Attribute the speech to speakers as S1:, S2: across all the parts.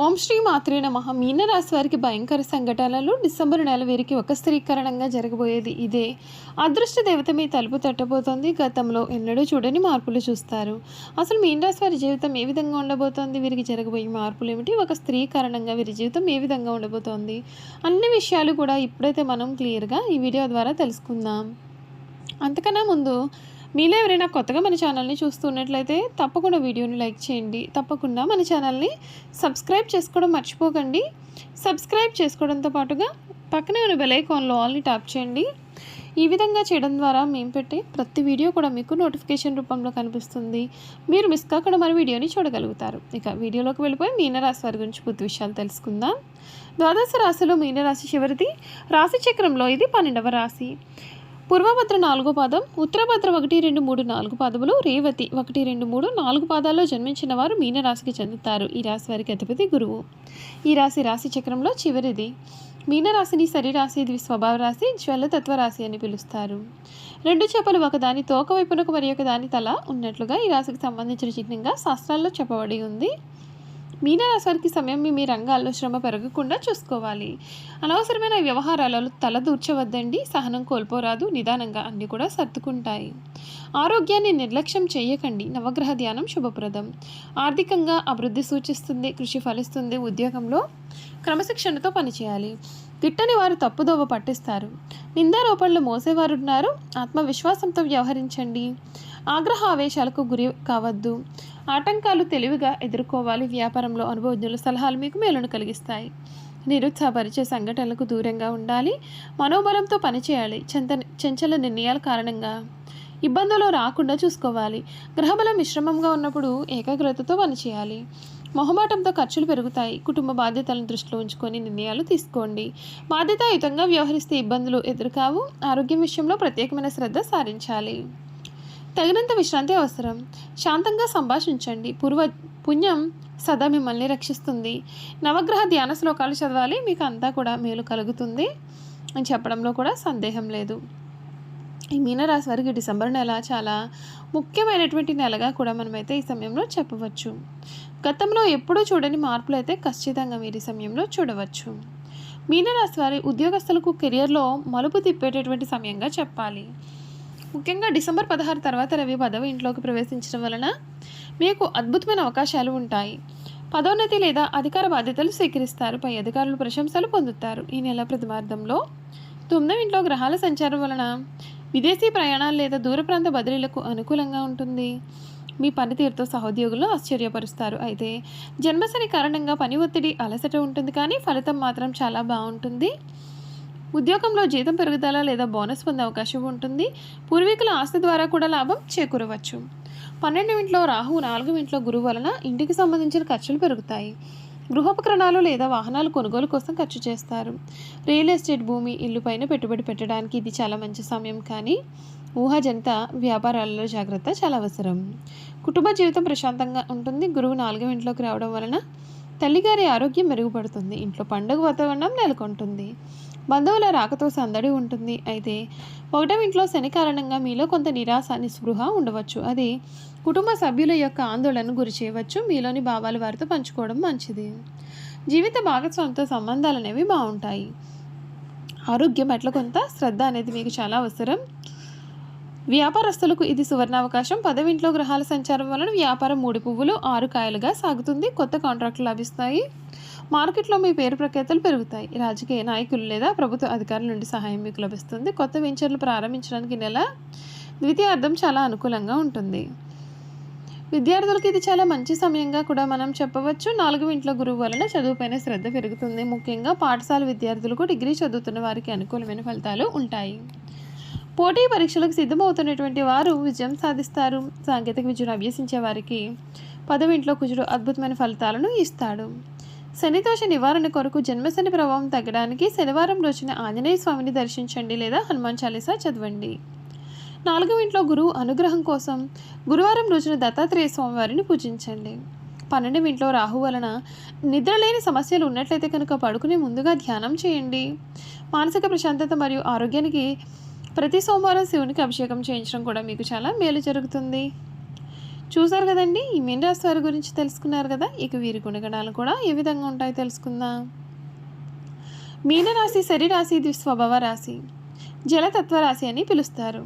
S1: ఓం శ్రీ మాత్రే నమ. మీనరాశి వారికి భయంకర సంఘటనలు డిసెంబర్ నెల వీరికి ఒక స్త్రీకరణంగా జరగబోయేది ఇదే. అదృష్ట దేవత మీ తలుపు తట్టబోతోంది. గతంలో ఎన్నడూ చూడని మార్పులు చూస్తారు. అసలు మీనరాశి వారి జీవితం ఏ విధంగా ఉండబోతోంది? వీరికి జరగబోయే మార్పులు ఏమిటి? ఒక స్త్రీ కారణంగా వీరి జీవితం ఏ విధంగా ఉండబోతోంది? అన్ని విషయాలు కూడా ఇప్పుడైతే మనం క్లియర్గా ఈ వీడియో ద్వారా తెలుసుకుందాం. అంతకన్నా ముందు మీలో ఎవరైనా కొత్తగా మన ఛానల్ని చూస్తున్నట్లయితే తప్పకుండా వీడియోని లైక్ చేయండి. తప్పకుండా మన ఛానల్ని సబ్స్క్రైబ్ చేసుకోవడం మర్చిపోకండి. సబ్స్క్రైబ్ చేసుకోవడంతో పాటుగా పక్కనే ఉన్న బెలైకాన్లో ఆల్ని ట్యాప్ చేయండి. ఈ విధంగా చేయడం ద్వారా మేము పెట్టే ప్రతి వీడియో కూడా మీకు నోటిఫికేషన్ రూపంలో కనిపిస్తుంది. మీరు మిస్ కాకుండా మన వీడియోని చూడగలుగుతారు. ఇక వీడియోలోకి వెళ్ళిపోయి మీనరాశి వారి గురించి పూర్తి విషయాలు తెలుసుకుందాం. ద్వాదశ రాశిలో మీనరాశి చివరిది. రాశి చక్రంలో ఇది పన్నెండవ రాశి. పూర్వభద్ర నాలుగో పాదం ఉత్తరభద్ర ఒకటి రెండు మూడు నాలుగు పాదములు రేవతి ఒకటి రెండు మూడు నాలుగు పాదాల్లో జన్మించిన వారు మీనరాశికి చెందుతారు. ఈ రాశి వారికి అధిపతి గురువు. ఈ రాశి రాశి చక్రంలో చివరిది. మీనరాశిని శరీరాశి ఇది స్వభావ రాశి జ్వలతత్వ రాశి అని పిలుస్తారు. రెండు చేపలు ఒకదాని తోక వైపునకు మరి ఒకదాని తల ఉన్నట్లుగా ఈ రాశికి సంబంధించిన చిహ్నంగా శాస్త్రాల్లో చెప్పబడి ఉంది. మీనరాశివారికి సమయం మీ మీ రంగాల్లో శ్రమ పెరగకుండా చూసుకోవాలి. అనవసరమైన వ్యవహారాలలో తల దూర్చవద్దండి. సహనం కోల్పోరాదు. నిదానంగా అన్నీ కూడా సర్దుకుంటాయి. ఆరోగ్యాన్ని నిర్లక్ష్యం చేయకండి. నవగ్రహ ధ్యానం శుభప్రదం. ఆర్థికంగా అభివృద్ధి సూచిస్తుంది. కృషి ఫలిస్తుంది. ఉద్యోగంలో క్రమశిక్షణతో పనిచేయాలి. గిట్టని వారు తప్పుదోవ పట్టిస్తారు. నిందారోపణలు మోసేవారున్నారు. ఆత్మవిశ్వాసంతో వ్యవహరించండి. ఆగ్రహ ఆవేశాలకు గురి కావద్దు. ఆటంకాలు తెలివిగా ఎదుర్కోవాలి. వ్యాపారంలో అనుభవజ్ఞుల సలహాలు మీకు మేలును కలిగిస్తాయి. నిరుత్సాహపరిచే సంఘటనలకు దూరంగా ఉండాలి. మనోబలంతో పనిచేయాలి. చంత చంచల నిర్ణయాల కారణంగా. ఇబ్బందులు రాకుండా చూసుకోవాలి. గ్రహబలం మిశ్రమంగా ఉన్నప్పుడు ఏకాగ్రతతో పనిచేయాలి. మొహమాటంతో ఖర్చులు పెరుగుతాయి. కుటుంబ బాధ్యతలను దృష్టిలో ఉంచుకొని నిర్ణయాలు తీసుకోండి. బాధ్యతాయుతంగా వ్యవహరిస్తే ఇబ్బందులు ఎదురుకావు. ఆరోగ్యం విషయంలో ప్రత్యేకమైన శ్రద్ధ సారించాలి. తగినంత విశ్రాంతి అవసరం. శాంతంగా సంభాషించండి. పూర్వ పుణ్యం సదా మిమ్మల్ని రక్షిస్తుంది. నవగ్రహ ధ్యాన శ్లోకాలు చదవాలి. మీకు అంతా కూడా మేలు కలుగుతుంది. అని చెప్పడంలో కూడా సందేహం లేదు. ఈ మీనరాశి వారికి డిసెంబర్ నెల చాలా ముఖ్యమైనటువంటి నెలగా కూడా మనమైతే ఈ సమయంలో చెప్పవచ్చు. గతంలో ఎప్పుడూ చూడని మార్పులు అయితే ఖచ్చితంగా మీరు ఈ సమయంలో చూడవచ్చు. మీనరాశి వారి ఉద్యోగస్తులకు కెరియర్లో మలుపు తిప్పేటటువంటి సమయంగా చెప్పాలి. ముఖ్యంగా డిసెంబర్ పదహారు తర్వాత రవి పదవి ఇంట్లోకి ప్రవేశించడం వలన మీకు అద్భుతమైన అవకాశాలు ఉంటాయి. పదోన్నతి లేదా అధికార బాధ్యతలు స్వీకరిస్తారు. పై అధికారులు ప్రశంసలు పొందుతారు. ఈ నెల ప్రతిమార్థంలో తొమ్మిదవ ఇంట్లో గ్రహాల సంచారం వలన విదేశీ ప్రయాణాలు లేదా దూర ప్రాంత బదిలీలకు అనుకూలంగా ఉంటుంది. మీ పనితీరుతో సహోద్యోగులు ఆశ్చర్యపరుస్తారు. అయితే జన్మశని కారణంగా పని ఒత్తిడి అలసట ఉంటుంది కానీ ఫలితం మాత్రం చాలా బాగుంటుంది. ఉద్యోగంలో జీతం పెరుగుదల లేదా బోనస్ పొందే అవకాశం ఉంటుంది. పూర్వీకుల ఆస్తి ద్వారా కూడా లాభం చేకూరవచ్చు. పన్నెండు ఇంట్లో రాహు నాలుగు ఇంట్లో గురువు వలన ఇంటికి సంబంధించిన ఖర్చులు పెరుగుతాయి. గృహోపకరణాలు లేదా వాహనాలు కొనుగోలు కోసం ఖర్చు చేస్తారు. రియల్ ఎస్టేట్ భూమి ఇల్లు పైన పెట్టుబడి పెట్టడానికి ఇది చాలా మంచి సమయం కానీ ఊహాజనిత వ్యాపారాలలో జాగ్రత్త చాలా అవసరం. కుటుంబ జీవితం ప్రశాంతంగా ఉంటుంది. గురువు నాలుగవ ఇంట్లోకి రావడం వలన తల్లిగారి ఆరోగ్యం మెరుగుపడుతుంది. ఇంట్లో పండుగ వాతావరణం నెలకొంటుంది. బంధువుల రాకతో సందడి ఉంటుంది. అయితే ఒకటం ఇంట్లో శని కారణంగా మీలో కొంత నిరాశ నిస్పృహ ఉండవచ్చు. అది కుటుంబ సభ్యుల యొక్క ఆందోళనకు గురి చేయవచ్చు. మీలోని భావాలు వారితో పంచుకోవడం మంచిది. జీవిత భాగస్వామితో సంబంధాలు అనేవి బాగుంటాయి. ఆరోగ్యం పట్ల కొంత శ్రద్ధ అనేది మీకు చాలా అవసరం. వ్యాపారస్తులకు ఇది సువర్ణావకాశం. పదవింట్లో గ్రహాల సంచారం వలన వ్యాపారం మూడు పువ్వులు ఆరు కాయలుగా సాగుతుంది. కొత్త కాంట్రాక్టులు లభిస్తాయి. మార్కెట్లో మీ పేరు ప్రఖ్యాతలు పెరుగుతాయి. రాజకీయ నాయకులు లేదా ప్రభుత్వ అధికారుల నుండి సహాయం మీకు లభిస్తుంది. కొత్త వెంచర్లు ప్రారంభించడానికి నెల ద్వితీయార్థం చాలా అనుకూలంగా ఉంటుంది. విద్యార్థులకు ఇది చాలా మంచి సమయంగా కూడా మనం చెప్పవచ్చు. నాలుగు ఇంట్లో గురువు వలన చదువుపైన శ్రద్ధ పెరుగుతుంది. ముఖ్యంగా పాఠశాల విద్యార్థులకు డిగ్రీ చదువుతున్న వారికి అనుకూలమైన ఫలితాలు ఉంటాయి. పోటీ పరీక్షలకు సిద్ధమవుతున్నటువంటి వారు విజయం సాధిస్తారు. సాంకేతిక విద్యను అభ్యసించే వారికి పదవింట్లో కుజుడు అద్భుతమైన ఫలితాలను ఇస్తాడు. శనిదోష నివారణ కొరకు జన్మశని ప్రభావం తగ్గడానికి శనివారం రోజున ఆంజనేయ స్వామిని దర్శించండి లేదా హనుమాన్ చాలీసా చదవండి. నాలుగవ ఇంట్లో గురువు అనుగ్రహం కోసం గురువారం రోజున దత్తాత్రేయ స్వామివారిని పూజించండి. పన్నెండవ ఇంట్లో రాహు వలన నిద్రలేని సమస్యలు ఉన్నట్లయితే కనుక పడుకునే ముందుగా ధ్యానం చేయండి. మానసిక ప్రశాంతత మరియు ఆరోగ్యానికి ప్రతి సోమవారం శివునికి అభిషేకం చేయించడం కూడా మీకు చాలా మేలు జరుగుతుంది. చూసారు కదండి? ఈ మీన రాశి వారి గురించి తెలుసుకున్నారు కదా? ఇక వీరి గుణగణాలు కూడా ఏ విధంగా ఉంటాయో తెలుసుకుందాం. మీనరాశి శరీరాశి ఇది స్వభావ రాశి జలతత్వ రాశి అని పిలుస్తారు.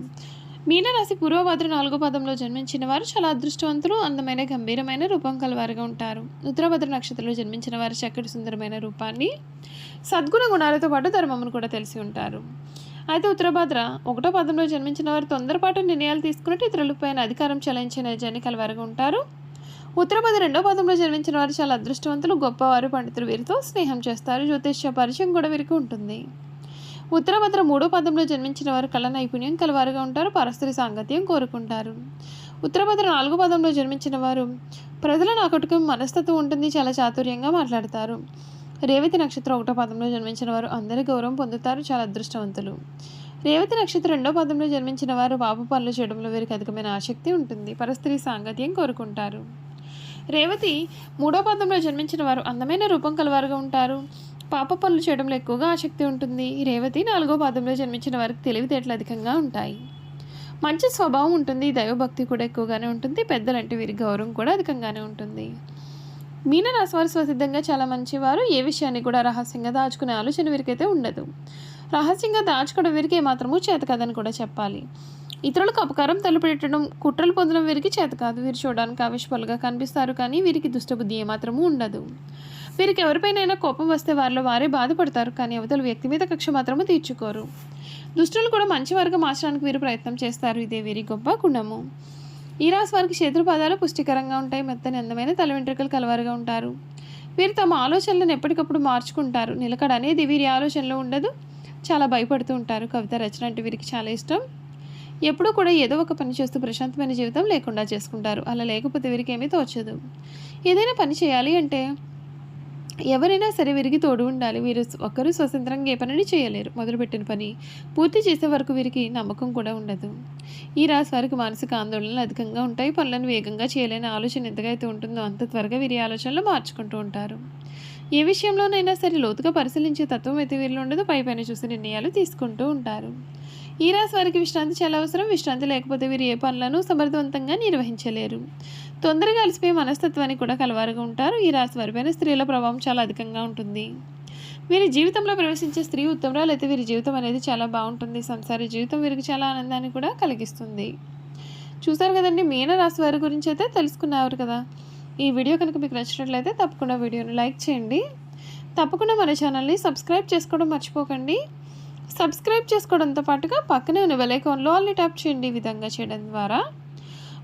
S1: మీనరాశి పూర్వభద్ర నాలుగో పదంలో జన్మించిన వారు చాలా అదృష్టవంతులు అందమైన గంభీరమైన రూపం కలవారుగా ఉంటారు. ఉత్తరభద్ర నక్షత్రంలో జన్మించిన వారు చక్కటి సుందరమైన రూపాన్ని సద్గుణ గుణాలతో పాటు ధర్మమును కూడా తెలిసి ఉంటారు. అయితే ఉత్తరభద్ర ఒకటో పదంలో జన్మించిన వారు తొందరపాటు నిర్ణయాలు తీసుకున్నట్టు ఇతరులపైన అధికారం చెలించిన జనికల కలవారుగా ఉంటారు. ఉత్తరభద్ర రెండో పదంలో జన్మించిన వారు చాలా అదృష్టవంతులు గొప్పవారు పండితులు వీరితో స్నేహం చేస్తారు. జ్యోతిష్య పరిచయం కూడా వీరికి ఉంటుంది. ఉత్తరభద్ర మూడో పదంలో జన్మించిన వారు కళ నైపుణ్యం కలవారుగా ఉంటారు. పరస్త్రీ సాంగత్యం కోరుకుంటారు. ఉత్తరభద్ర నాలుగో పదంలో జన్మించిన వారు ప్రజలను ఆకట్టుకుని మనస్తత్వం ఉంటుంది చాలా చాతుర్యంగా మాట్లాడతారు. రేవతి నక్షత్రం ఒకటో పదంలో జన్మించిన వారు అందరి గౌరవం పొందుతారు చాలా అదృష్టవంతులు. రేవతి నక్షత్రం రెండో పదంలో జన్మించిన వారు పాప పనులు చేయడంలో వీరికి అధికమైన ఆసక్తి ఉంటుంది. పరస్త్రీ సాంగత్యం కోరుకుంటారు. రేవతి మూడో పదంలో జన్మించిన వారు అందమైన రూపం కలవారుగా ఉంటారు. పాప పనులు చేయడంలో ఎక్కువగా ఆసక్తి ఉంటుంది. రేవతి నాలుగో పాదంలో జన్మించిన వారికి తెలివితేటలు అధికంగా ఉంటాయి. మంచి స్వభావం ఉంటుంది. దైవభక్తి కూడా ఎక్కువగానే ఉంటుంది. పెద్దలంటే వీరి గౌరవం కూడా అధికంగానే ఉంటుంది. మీన రాశివారు స్వసిద్ధంగా చాలా మంచివారు. ఏ విషయాన్ని కూడా రహస్యంగా దాచుకునే ఆలోచన వీరికైతే ఉండదు. రహస్యంగా దాచుకోవడం వీరికి ఏమాత్రమూ చేత కాదని కూడా చెప్పాలి. ఇతరులకు అపకారం తలపెట్టడం కుట్రలు పొందడం వీరికి చేత కాదు. వీరు చూడడానికి ఆవిష్పలుగా కనిపిస్తారు కానీ వీరికి దుష్టబుద్ధి ఏమాత్రమూ ఉండదు. వీరికి ఎవరిపైనైనా కోపం వస్తే వారిలో వారే బాధపడతారు కానీ అవతల వ్యక్తి మీద కక్ష మాత్రము తీర్చుకోరు. దుష్టులు కూడా మంచి వర్గం మార్చడానికి వీరు ప్రయత్నం చేస్తారు. ఇదే వీరి గొప్ప గుణము. ఈ రాశి వారికి శత్రుపాదాలు పుష్టికరంగా ఉంటాయి. మెత్తని అందమైన తల వెంట్రుకలు కలవారుగా ఉంటారు. వీరు తమ ఆలోచనలను ఎప్పటికప్పుడు మార్చుకుంటారు. నిలకడ అనేది వీరి ఆలోచనలో ఉండదు. చాలా భయపడుతూ ఉంటారు. కవిత రచన అంటే వీరికి చాలా ఇష్టం. ఎప్పుడూ కూడా ఏదో ఒక పని చేస్తూ ప్రశాంతమైన జీవితం లేకుండా చేసుకుంటారు. అలా లేకపోతే వీరికి ఏమీ తోచదు. ఏదైనా పని చేయాలి అంటే ఎవరైనా సరే వీరికి తోడు ఉండాలి. వీరు ఒక్కరు స్వతంత్రంగా ఏ పనిని చేయలేరు. మొదలుపెట్టిన పని పూర్తి చేసే వరకు వీరికి నమ్మకం కూడా ఉండదు. ఈ రాశి వారికి మానసిక ఆందోళనలు అధికంగా ఉంటాయి. పనులను వేగంగా చేయలేని ఆలోచన ఎంతగా అయితే ఉంటుందో అంత త్వరగా వీరి ఆలోచనలు మార్చుకుంటూ ఉంటారు. ఏ విషయంలోనైనా సరే లోతుగా పరిశీలించే తత్వం అయితే వీరిలో ఉండదు. పై పైన చూసి నిర్ణయాలు తీసుకుంటూ ఉంటారు. ఈ రాశి వారికి విశ్రాంతి చాలా అవసరం. విశ్రాంతి లేకపోతే వీరు ఏ పనులను సమర్థవంతంగా నిర్వహించలేరు. తొందరగా అలసిపోయే మనస్తత్వానికి కూడా కలవారుగా ఉంటారు ఈ రాశి వారిపైన స్త్రీల ప్రభావం చాలా అధికంగా ఉంటుంది. వీరి జీవితంలో ప్రవేశించే స్త్రీ ఉత్తమరాలు అయితే వీరి జీవితం అనేది చాలా బాగుంటుంది. సంసార జీవితం వీరికి చాలా ఆనందాన్ని కూడా కలిగిస్తుంది. చూసారు కదండి మీన రాశి వారి గురించి అయితే తెలుసుకున్నారు కదా. ఈ వీడియో కనుక మీకు నచ్చినట్లయితే తప్పకుండా వీడియోని లైక్ చేయండి. తప్పకుండా మన ఛానల్ని సబ్స్క్రైబ్ చేసుకోవడం మర్చిపోకండి. సబ్స్క్రైబ్ చేసుకోవడంతో పాటుగా పక్కనే ఉన్న వెలైకాన్లో ఆల్ని ట్యాప్ చేయండి. ఈ విధంగా చేయడం ద్వారా